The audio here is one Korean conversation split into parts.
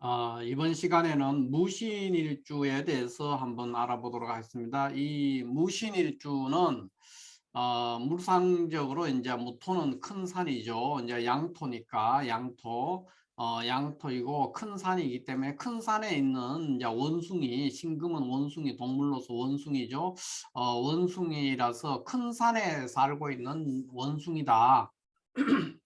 어, 이번 시간에는 무신일주에 대해서 한번 알아보도록 하겠습니다. 이 무신일주는 어, 물상적으로 이제 무토는 큰 산이죠. 이제 양토니까 양토, 어, 양토이고 큰 산이기 때문에 큰 산에 있는 이제 원숭이, 신금은 원숭이 동물로서 원숭이죠. 어, 원숭이라서 큰 산에 살고 있는 원숭이다.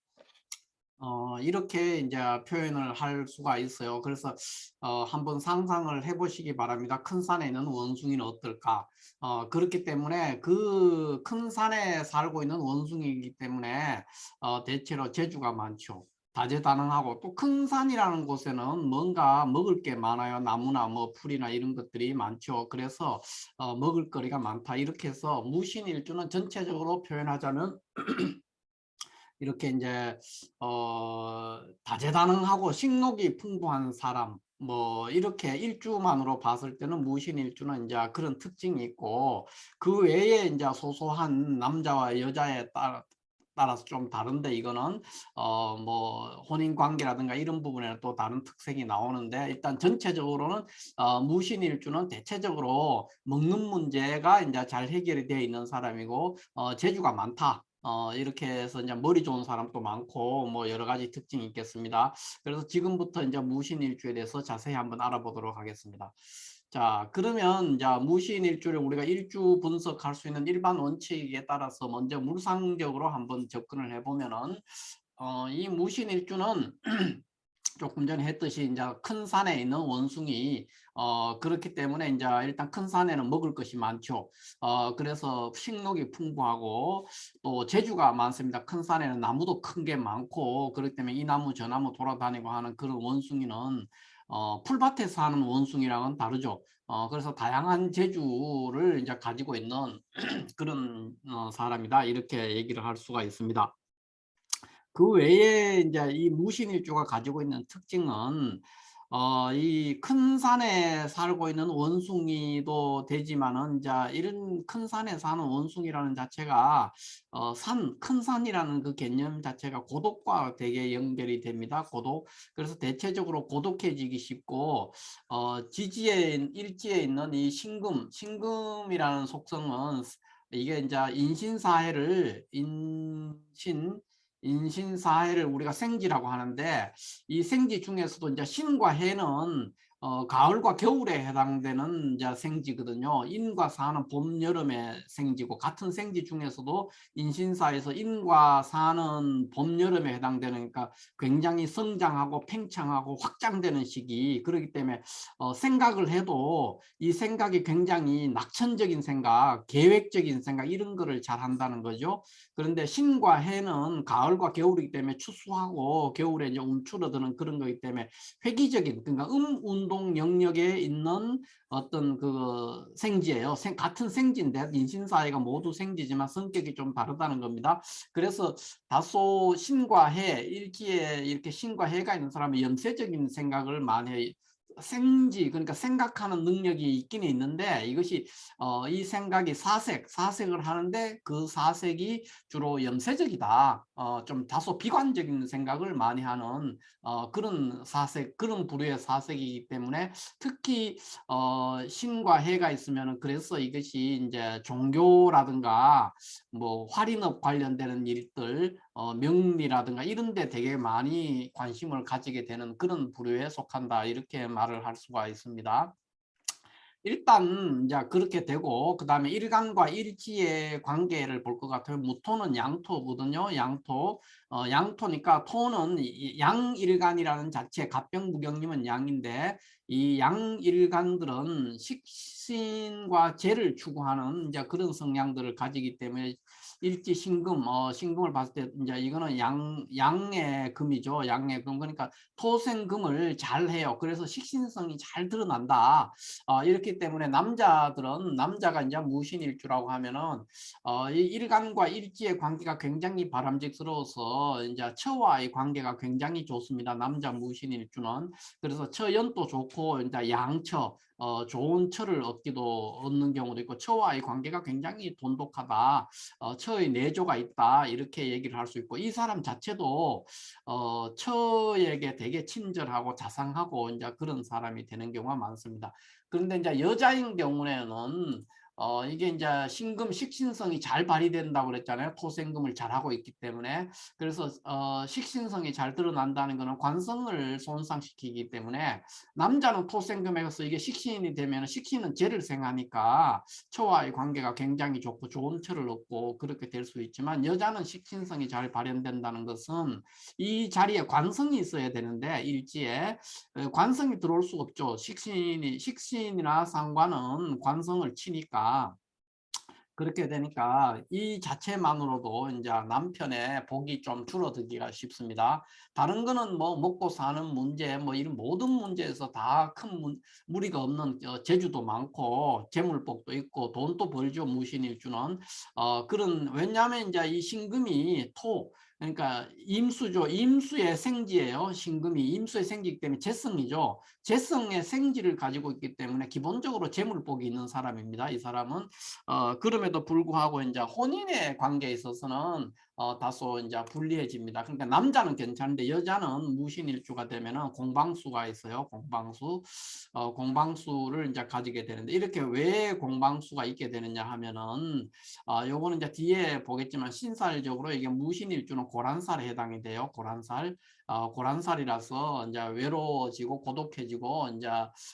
어, 이렇게 이제 표현을 할 수가 있어요. 그래서 어, 한번 상상을 해보시기 바랍니다. 큰 산에 있는 원숭이는 어떨까? 어, 그렇기 때문에 그 큰 산에 살고 있는 원숭이이기 때문에 어, 대체로 재주가 많죠. 다재다능하고 또 큰 산이라는 곳에는 뭔가 먹을 게 많아요. 나무나 뭐 풀이나 이런 것들이 많죠. 그래서 어, 먹을 거리가 많다. 이렇게 해서 무신일주는 전체적으로 표현하자면 이렇게 이제 어 다재다능하고 식욕이 풍부한 사람 뭐 이렇게 일주만으로 봤을 때는 무신일주는 이제 그런 특징이 있고 그 외에 이제 소소한 남자와 여자에 따라 따라서 좀 다른데 이거는 어 뭐 혼인 관계라든가 이런 부분에는 또 다른 특색이 나오는데 일단 전체적으로는 어 무신일주는 대체적으로 먹는 문제가 이제 잘 해결이 되어 있는 사람이고 어 재주가 많다. 어, 이렇게 해서 이제 머리 좋은 사람도 많고 뭐 여러 가지 특징이 있겠습니다. 그래서 지금부터 이제 무신일주에 대해서 자세히 한번 알아보도록 하겠습니다. 자, 그러면 이제 무신일주를 우리가 일주 분석할 수 있는 일반 원칙에 따라서 먼저 물상적으로 한번 접근을 해보면은 어, 이 무신일주는 조금 전에 했듯이 이제 큰 산에 있는 원숭이 어 그렇기 때문에 이제 일단 큰 산에는 먹을 것이 많죠. 어 그래서 식욕이 풍부하고 또 재주가 많습니다. 큰 산에는 나무도 큰 게 많고 그렇기 때문에 이 나무 저 나무 돌아다니고 하는 그런 원숭이는 어 풀밭에 사는 원숭이랑은 다르죠. 어 그래서 다양한 재주를 이제 가지고 있는 그런 어 사람이다 이렇게 얘기를 할 수가 있습니다. 그 외에 이제 이 무신일주가 가지고 있는 특징은 어, 이 큰 산에 살고 있는 원숭이도 되지만은 이제 이런 큰 산에 사는 원숭이라는 자체가 어, 산, 큰 산이라는 그 개념 자체가 고독과 되게 연결이 됩니다. 고독. 그래서 대체적으로 고독해지기 쉽고 어, 지지에 일지에 있는 이 신금, 신금이라는 속성은 이게 이제 인신사회를 인신 인신사해를 우리가 생지라고 하는데 이 생지 중에서도 이제 신과 해는 어, 가을과 겨울에 해당되는 이제 생지거든요. 인과 사는 봄, 여름의 생지고 같은 생지 중에서도 인신사에서 인과 사는 봄, 여름에 해당되니까 굉장히 성장하고 팽창하고 확장되는 시기 그렇기 때문에 어, 생각을 해도 이 생각이 굉장히 낙천적인 생각, 계획적인 생각 이런 거를 잘 한다는 거죠. 그런데 신과 해는 가을과 겨울이기 때문에 추수하고 겨울에 이제 움츠러드는 그런 거기 때문에 회기적인 그러니까 음 운동 운동 영역에 있는 어떤 그 생지예요. 생, 같은 생지인데 인신사회가 모두 생지지만 성격이 좀 다르다는 겁니다. 그래서 다소 신과 해, 일기에 이렇게 신과 해가 있는 사람은 염세적인 생각을 많이. 생지 그러니까 생각하는 능력이 있기는 있는데 이것이 어, 이 생각이 사색 사색을 하는데 그 사색이 주로 염세적이다. 어, 좀 다소 비관적인 생각을 많이 하는 어, 그런 사색 그런 부류의 사색이기 때문에 특히 어, 신과 해가 있으면 그래서 이것이 이제 종교라든가 뭐 활인업 관련되는 일들 어, 명리라든가 이런 데 되게 많이 관심을 가지게 되는 그런 부류에 속한다 이렇게 말을 할 수가 있습니다. 일단 이제 그렇게 되고 그 다음에 일간과 일지의 관계를 볼 것 같아요. 무토는 양토거든요. 양토. 어, 양토니까 토는 양일간이라는 자체 갑병무경님은 양인데 이 양일간들은 식신과 재를 추구하는 이제 그런 성향들을 가지기 때문에 일지 신금, 어, 신금을 봤을 때 이제 이거는 양 양의 금이죠. 양의 금 그러니까 토생금을 잘 해요. 그래서 식신성이 잘 드러난다. 어, 이렇기 때문에 남자들은 남자가 이제 무신일주라고 하면은 어, 이 일간과 일지의 관계가 굉장히 바람직스러워서 이제 처와의 관계가 굉장히 좋습니다. 남자 무신일주는 그래서 처연도 좋고 이제 양처 어, 좋은 처를 얻기도 얻는 경우도 있고 처와의 관계가 굉장히 돈독하다. 어, 처 처의 내조가 있다 이렇게 얘기를 할 수 있고 이 사람 자체도 어, 처에게 되게 친절하고 자상하고 이제 그런 사람이 되는 경우가 많습니다. 그런데 이제 여자인 경우에는 어, 이게 이제 신금 식신성이 잘 발휘된다고 그랬잖아요. 토생금을 잘 하고 있기 때문에. 그래서 어, 식신성이 잘 드러난다는 것은 관성을 손상시키기 때문에 남자는 토생금에서 이게 식신이 되면 식신은 재를 생하니까 처와의 관계가 굉장히 좋고 좋은 처를 얻고 그렇게 될 수 있지만 여자는 식신성이 잘 발현된다는 것은 이 자리에 관성이 있어야 되는데 일지에 어, 관성이 들어올 수가 없죠. 식신이 식신이나 상관은 관성을 치니까 그렇게 되니까 이 자체만으로도 이제 남편의 복이 좀 줄어들기가 쉽습니다. 다른 거는 뭐 먹고 사는 문제 뭐 이런 모든 문제에서 다 큰 무리가 없는 어, 재주도 많고 재물복도 있고 돈도 벌죠 무신일주는 어 그런 왜냐하면 이제 이 신금이 토 그러니까 임수죠. 임수의 생지예요. 신금이 임수의 생지이기 때문에 재성이죠. 재성의 생지를 가지고 있기 때문에 기본적으로 재물복이 있는 사람입니다. 이 사람은 어, 그럼에도 불구하고 이제 혼인의 관계에 있어서는 어, 다소 이제 불리해집니다. 그러니까 남자는 괜찮은데 여자는 무신일주가 되면은 공방수가 있어요. 공방수, 어, 공방수를 이제 가지게 되는데 이렇게 왜 공방수가 있게 되느냐 하면은 어, 요거는 이제 뒤에 보겠지만 신살적으로 이게 무신일주는 고란살에 해당이 돼요. 고란살. 어, 고란살이라서 이제 외로워지고 고독해지고 이제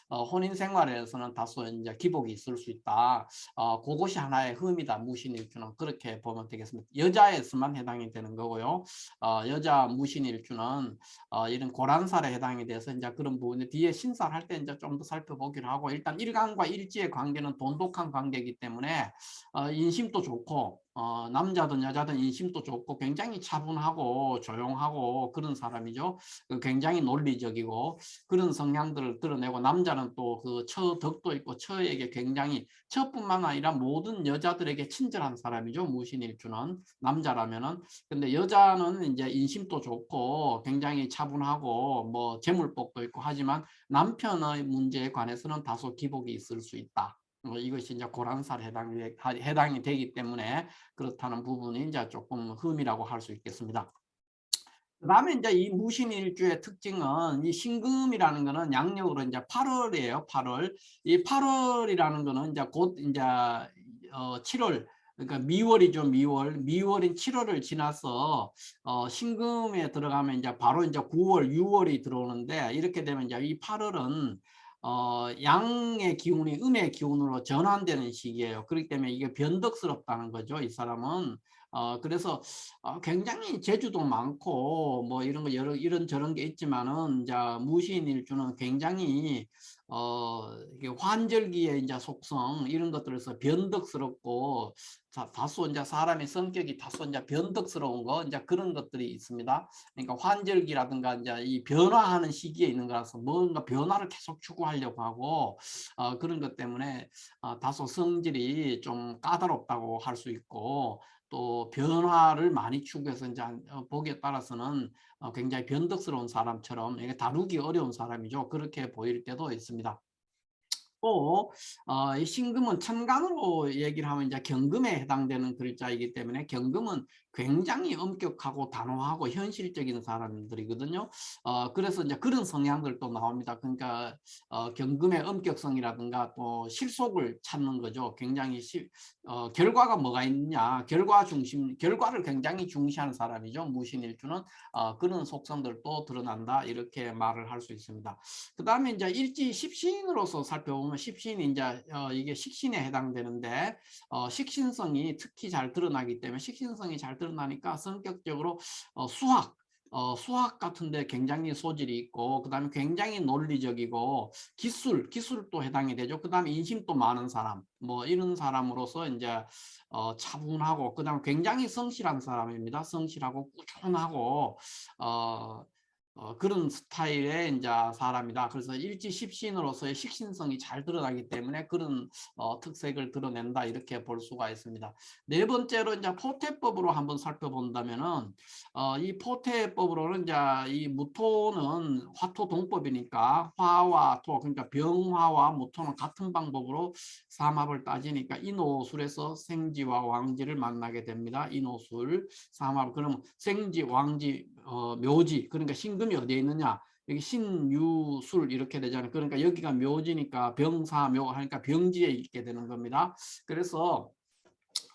어, 혼인 생활에서는 다소 이제 기복이 있을 수 있다. 어, 그것이 하나의 흠이다. 무신일주는 그렇게 보면 되겠습니다. 여자 에서만 해당이 되는 거고요. 어, 여자 무신 일주는 어, 이런 고란살에 해당이 돼서 이제 그런 부분에 뒤에 신살할 때 이제 좀 더 살펴보기로 하고 일단 일간과 일지의 관계는 돈독한 관계이기 때문에 어, 인심도 좋고 어, 남자든 여자든 인심도 좋고 굉장히 차분하고 조용하고 그런 사람이죠. 그 굉장히 논리적이고 그런 성향들을 드러내고 남자는 또 그 처덕도 있고 처에게 굉장히 처뿐만 아니라 모든 여자들에게 친절한 사람이죠. 무신일주는 남자라면은 근데 여자는 이제 인심도 좋고 굉장히 차분하고 뭐 재물복도 있고 하지만 남편의 문제에 관해서는 다소 기복이 있을 수 있다. 뭐 이것이 이제 고란살에 해당이, 해당이 되기 때문에 그렇다는 부분이 이제 조금 흠이라고 할 수 있겠습니다. 그 다음에 이제 이 무신일주의 특징은 이 신금이라는 거는 양력으로 이제 8월이에요. 8월. 이 8월이라는 거는 이제 곧 이제 어 7월 그러니까 미월이죠, 미월. 미월인 7월을 지나서 어, 신금에 들어가면 이제 바로 이제 9월, 6월이 들어오는데 이렇게 되면 이제 이 8월은 어, 양의 기운이 음의 기운으로 전환되는 시기예요. 그렇기 때문에 이게 변덕스럽다는 거죠. 이 사람은. 어, 그래서 어, 굉장히 재주도 많고 뭐 이런 거 여러 이런 저런 게 있지만은 이제 무신일주는 굉장히 어, 이게 환절기의 이제 속성 이런 것들에서 변덕스럽고 자, 다소 이제 사람의 성격이 다소 이제 변덕스러운 거 이제 그런 것들이 있습니다. 그러니까 환절기라든가 이제 이 변화하는 시기에 있는 거라서 뭔가 변화를 계속 추구하려고 하고 어, 그런 것 때문에 어, 다소 성질이 좀 까다롭다고 할 수 있고 또 변화를 많이 추구해서 이제 어, 보기에 따라서는 어, 굉장히 변덕스러운 사람처럼 다루기 어려운 사람이죠. 그렇게 보일 때도 있습니다. 또 어, 이 신금은 천간으로 얘기를 하면 이제 경금에 해당되는 글자이기 때문에 경금은 굉장히 엄격하고 단호하고 현실적인 사람들이거든요. 어, 그래서 이제 그런 성향들도 나옵니다. 그러니까 어, 경금의 엄격성이라든가 또 실속을 찾는 거죠. 굉장히 시, 어, 결과가 뭐가 있냐, 결과 중심, 결과를 굉장히 중시하는 사람이죠. 무신일주는 어, 그런 속성들도 드러난다 이렇게 말을 할 수 있습니다. 그 다음에 이제 일지 십신으로서 살펴보면 십신이 이제 어, 이게 식신에 해당되는데 어, 식신성이 특히 잘 드러나기 때문에 식신성이 잘 드러 나니까 성격적으로 어, 수학 어, 수학 같은데 굉장히 소질이 있고 그 다음에 굉장히 논리적이고 기술 기술도 해당이 되죠. 그 다음에 인심도 많은 사람 뭐 이런 사람으로서 이제 어, 차분하고 그 다음에 굉장히 성실한 사람입니다. 성실하고 꾸준하고 어, 어, 그런 스타일의 이제 사람이다. 그래서 일지 십신으로서의 식신성이 잘 드러나기 때문에 그런 어, 특색을 드러낸다 이렇게 볼 수가 있습니다. 네 번째로 이제 포태법으로 한번 살펴본다면은 어, 이 포태법으로는 이제 이 무토는 화토 동법이니까 화와 토 그러니까 병화와 무토는 같은 방법으로 삼합을 따지니까 인호술에서 생지와 왕지를 만나게 됩니다. 인호술 삼합 그러면 생지 왕지 어, 묘지 그러니까 신금이 어디에 있느냐 여기 신유술 이렇게 되잖아요. 그러니까 여기가 묘지니까 병사묘 하니까 병지에 있게 되는 겁니다. 그래서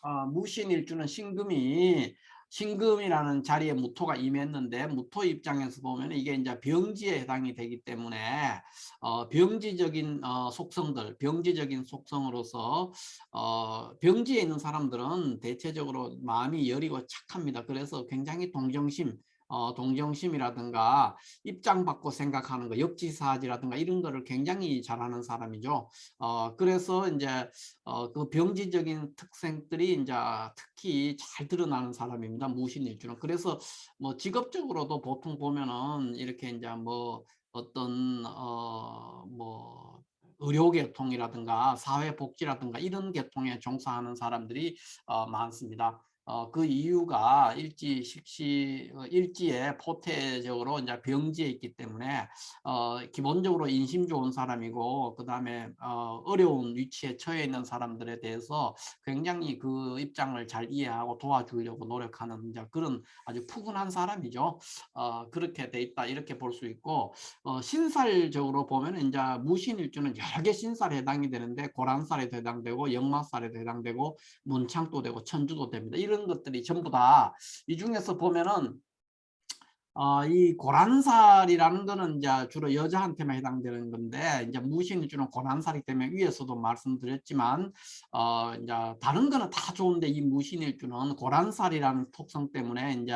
어, 무신일주는 신금이 신금이라는 자리에 무토가 임했는데 무토 입장에서 보면 이게 이제 병지에 해당이 되기 때문에 어, 병지적인 어, 속성들, 병지적인 속성으로서 어, 병지에 있는 사람들은 대체적으로 마음이 여리고 착합니다. 그래서 굉장히 동정심, 어, 동정심이라든가 입장 받고 생각하는 거, 역지사지라든가 이런 거를 굉장히 잘하는 사람이죠. 어, 그래서 이제 어, 그 병지적인 특성들이 이제 특히 잘 드러나는 사람입니다. 무신일주는. 그래서 뭐 직업적으로도 보통 보면은 이렇게 이제 뭐 어떤 어뭐 의료계통이라든가 사회복지라든가 이런 계통에 종사하는 사람들이 어, 많습니다. 어, 그 이유가 일지 식시 어, 일지에 포태적으로 이제 병지에 있기 때문에 어, 기본적으로 인심 좋은 사람이고 그 다음에 어, 어려운 위치에 처해 있는 사람들에 대해서 굉장히 그 입장을 잘 이해하고 도와주려고 노력하는 이제 그런 아주 푸근한 사람이죠. 어, 그렇게 돼 있다 이렇게 볼 수 있고 어, 신살적으로 보면 이제 무신일주는 여러 개 신살에 해당이 되는데 고란살에 해당되고 역마살에 해당되고 문창도 되고 천주도 됩니다. 이런 이런 것들이 전부 다 이 중에서 보면은 어, 이 고란살이라는 거는 이제 주로 여자한테만 해당되는 건데 이제 무신이 주는 고란살이 때문에 위에서도 말씀드렸지만 어, 이제 다른 거는 다 좋은데 이 무신일 주는 고란살이라는 특성 때문에 이제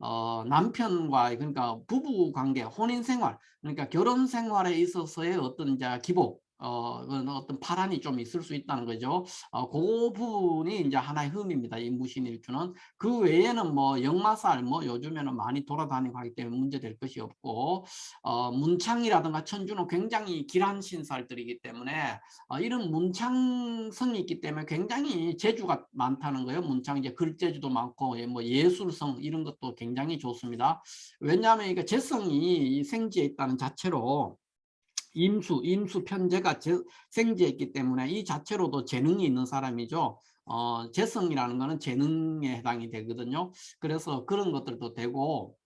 어, 남편과 그러니까 부부 관계, 혼인 생활, 그러니까 결혼 생활에 있어서의 어떤 이제 기복 어, 어떤 파란이 좀 있을 수 있다는 거죠. 어, 그 부분이 이제 하나의 흠입니다. 이 무신일주는. 그 외에는 뭐 역마살 뭐 요즘에는 많이 돌아다니고 하기 때문에 문제될 것이 없고 어, 문창이라든가 천주는 굉장히 길한 신살들이기 때문에 어, 이런 문창성이 있기 때문에 굉장히 재주가 많다는 거예요. 문창 이제 글재주도 많고 예, 뭐 예술성 이런 것도 굉장히 좋습니다. 왜냐하면 이게 재성이 생지에 있다는 자체로 임수, 임수 편제가 생지했기 때문에 이 자체로도 재능이 있는 사람이죠. 어, 재성이라는 것은 재능에 해당이 되거든요. 그래서 그런 것들도 되고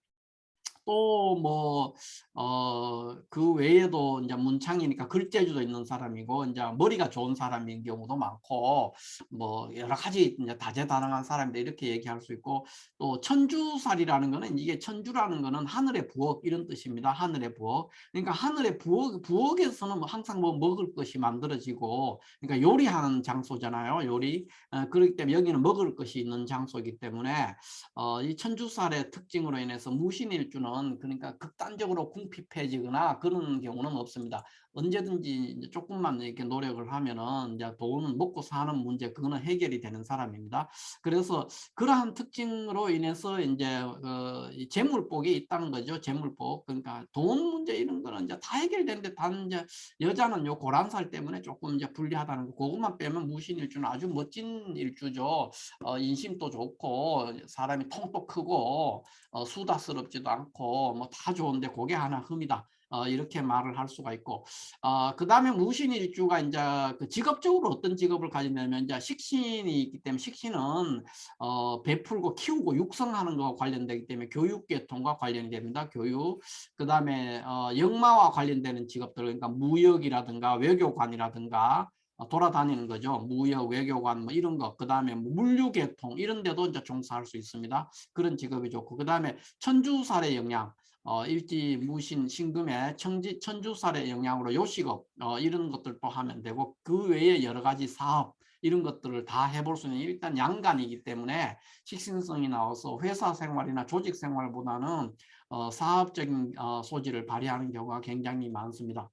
또뭐 어, 그 외에도 이제 문창이니까 글재주도 있는 사람이고 이제 머리가 좋은 사람인 경우도 많고 뭐 여러 가지 이제 다재다능한 사람들 이렇게 얘기할 수 있고 또 천주살이라는 거는 이게 천주라는 거는 하늘의 부엌 이런 뜻입니다. 하늘의 부엌. 그러니까 하늘의 부엌 부엌에서는 뭐 항상 뭐 먹을 것이 만들어지고 그러니까 요리하는 장소잖아요. 요리. 어, 그렇기 때문에 여기는 먹을 것이 있는 장소이기 때문에 어, 이 천주살의 특징으로 인해서 무신일주는 그러니까 극단적으로 궁 궁핍해지거나 그런 경우는 없습니다. 언제든지 조금만 이렇게 노력을 하면은 이제 돈은 먹고 사는 문제 그거는 해결이 되는 사람입니다. 그래서 그러한 특징으로 인해서 이제 그 재물복이 있다는 거죠. 재물복 그러니까 돈 문제 이런 거는 이제 다 해결되는데 단 이제 여자는 요 고란살 때문에 조금 이제 불리하다는 거 그것만 빼면 무신일주는 아주 멋진 일주죠. 어, 인심도 좋고 사람이 통도 크고 어, 수다스럽지도 않고 뭐 다 좋은데 그게 하나 흠이다. 어, 이렇게 말을 할 수가 있고 어, 그 다음에 무신 일주가 이제 그 직업적으로 어떤 직업을 가지냐면 이제 식신이 있기 때문에 식신은 어, 베풀고 키우고 육성하는 것과 관련되기 때문에 교육계통과 관련이 됩니다. 교육 그 다음에 어, 역마와 관련되는 직업들 그러니까 무역이라든가 외교관이라든가 어, 돌아다니는 거죠. 무역, 외교관 뭐 이런 거. 그 다음에 뭐 물류계통 이런 데도 이제 종사할 수 있습니다. 그런 직업이 좋고 그 다음에 천주살의 영향 어, 일지 무신 신금의 천지, 천주살의 영향으로 요식업 어, 이런 것들도 하면 되고 그 외에 여러 가지 사업 이런 것들을 다 해볼 수 있는 일단 양간이기 때문에 식신성이 나와서 회사 생활이나 조직 생활보다는 어, 사업적인 어, 소지를 발휘하는 경우가 굉장히 많습니다.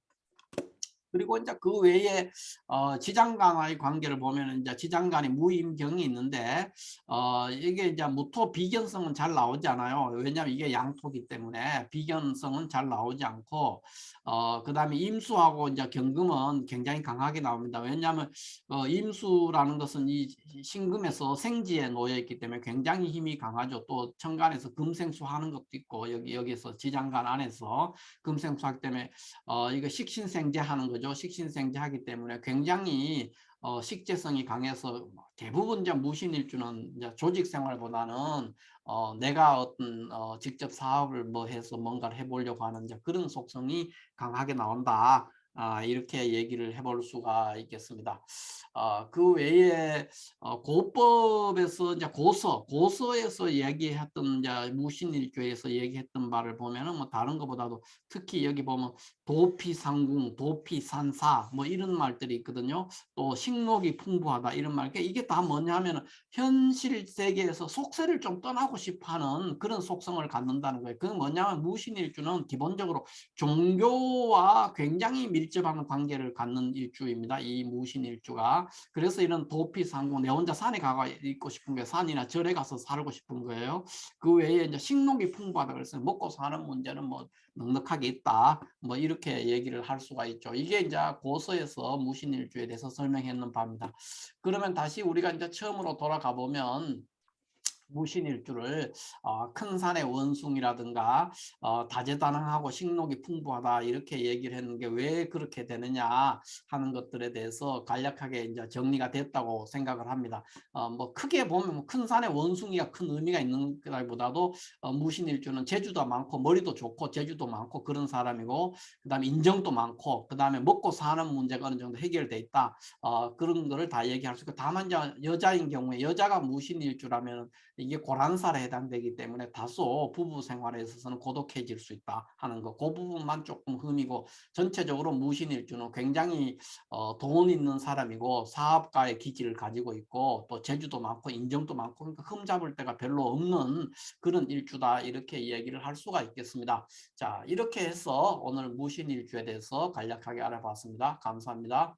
그리고 이제 그 외에 어, 지장간의 관계를 보면 이제 지장간이 무임경이 있는데 어, 이게 이제 무토 비견성은 잘 나오지 않아요. 왜냐하면 이게 양토기 때문에 비견성은 잘 나오지 않고 어, 그다음에 임수하고 이제 경금은 굉장히 강하게 나옵니다. 왜냐하면 어, 임수라는 것은 이 신금에서 생지에 놓여 있기 때문에 굉장히 힘이 강하죠. 또 천간에서 금생수 하는 것도 있고 여기 여기서 지장간 안에서 금생수 하기 때문에 어, 이거 식신생제하는 거죠. 식신생제 하기 때문에 굉장히 어, 식재성이 강해서 대부분 이제 무신일주는 이제 조직 생활보다는 어, 내가 어떤 어, 직접 사업을 뭐 해서 뭔가를 해보려고 하는 이제 그런 속성이 강하게 나온다. 아, 이렇게 얘기를 해볼 수가 있겠습니다. 어, 그 외에 어, 고법에서 이제 고서, 고서에서 얘기했던 이제 무신일교에서 얘기했던 바를 보면은 뭐 다른 것보다도 특히 여기 보면 도피상궁, 도피산사 뭐 이런 말들이 있거든요. 또 식록이 풍부하다 이런 말. 그러니까 이게 다 뭐냐면은 현실 세계에서 속세를 좀 떠나고 싶어하는 그런 속성을 갖는다는 거예요. 그건 뭐냐면 무신일주는 기본적으로 종교와 굉장히 밀 접한 관계를 갖는 일주입니다. 이 무신 일주가. 그래서 이런 도피상궁 내 혼자 산에 가가 있고 싶은 거예요. 산이나 절에 가서 살고 싶은 거예요. 그 외에 이제 식록이 풍부하다 그래서 먹고 사는 문제는 뭐 넉넉하게 있다. 뭐 이렇게 얘기를 할 수가 있죠. 이게 이제 고서에서 무신 일주에 대해서 설명했는 바입니다. 그러면 다시 우리가 이제 처음으로 돌아가 보면 무신일주를 어, 큰 산의 원숭이라든가 어, 다재다능하고 식록이 풍부하다 이렇게 얘기를 했는 게왜 그렇게 되느냐 하는 것들에 대해서 간략하게 이제 정리가 됐다고 생각을 합니다. 어, 뭐 크게 보면 큰 산의 원숭이가 큰 의미가 있는 것보다도 어, 무신일주는 재주도 많고 머리도 좋고 재주도 많고 그런 사람이고 그다음에 인정도 많고 그다음에 먹고 사는 문제가 어느 정도 해결돼 있다 어, 그런 거를 다 얘기할 수 있고 다만 여자인 경우에 여자가 무신일주라면 이게 고란살에 해당되기 때문에 다소 부부 생활에 있어서는 고독해질 수 있다 하는 거. 그 부분만 조금 흠이고 전체적으로 무신일주는 굉장히 어, 돈 있는 사람이고 사업가의 기질을 가지고 있고 또 재주도 많고 인정도 많고 그러니까 흠 잡을 데가 별로 없는 그런 일주다 이렇게 이야기를 할 수가 있겠습니다. 자 이렇게 해서 오늘 무신일주에 대해서 간략하게 알아봤습니다. 감사합니다.